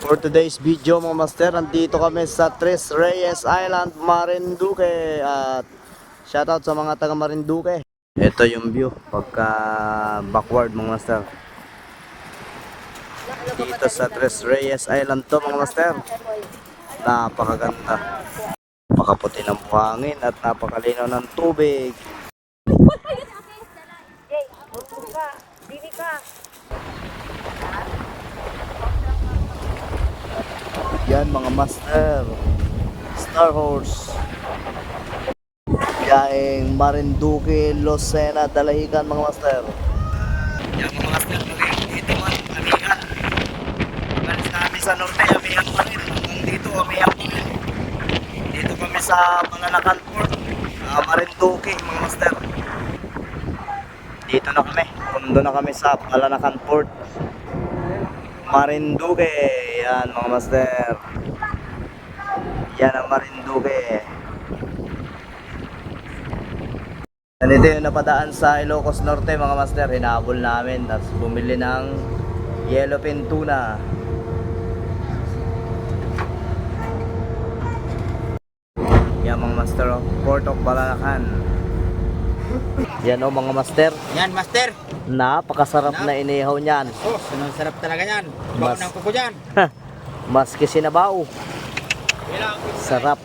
For today's video mga master, nandito kami sa Tres Reyes Island, Marinduque at shoutout sa mga taga Marinduque. Ito yung view pagka backward mga master. Dito sa Tres Reyes Island to mga master. Napakaganda. Napakaputi ng buhangin at napakalinaw ng tubig. Yan mga master. Star Horse. Yaeng Marinduque, Lucena, Dalahican mga master. Yan mga master, dito man, Amihan. Pagalis namin sa Norte, Amihan pa rin. Hanggang dito, Amihan pa rin. Dito kami sa Malanacan Port, uh, Marinduque mga master. Dito na kami, pundo na kami sa Malanacan Port. Marinduque. Yan mga master. Yan ang Marinduque. Ganito yung napadaan sa Ilocos Norte mga master. Hinabol namin. Tapos bumili ng yellowfin tuna. Yan mga master. oh. Port of Balanacan. Yan o mga master. Yan, master. Napakasarap na inihaw niyan. Oh, sarap talaga yan. Bago Mas- ng kuko dyan. Maski sinabaw. Sarap.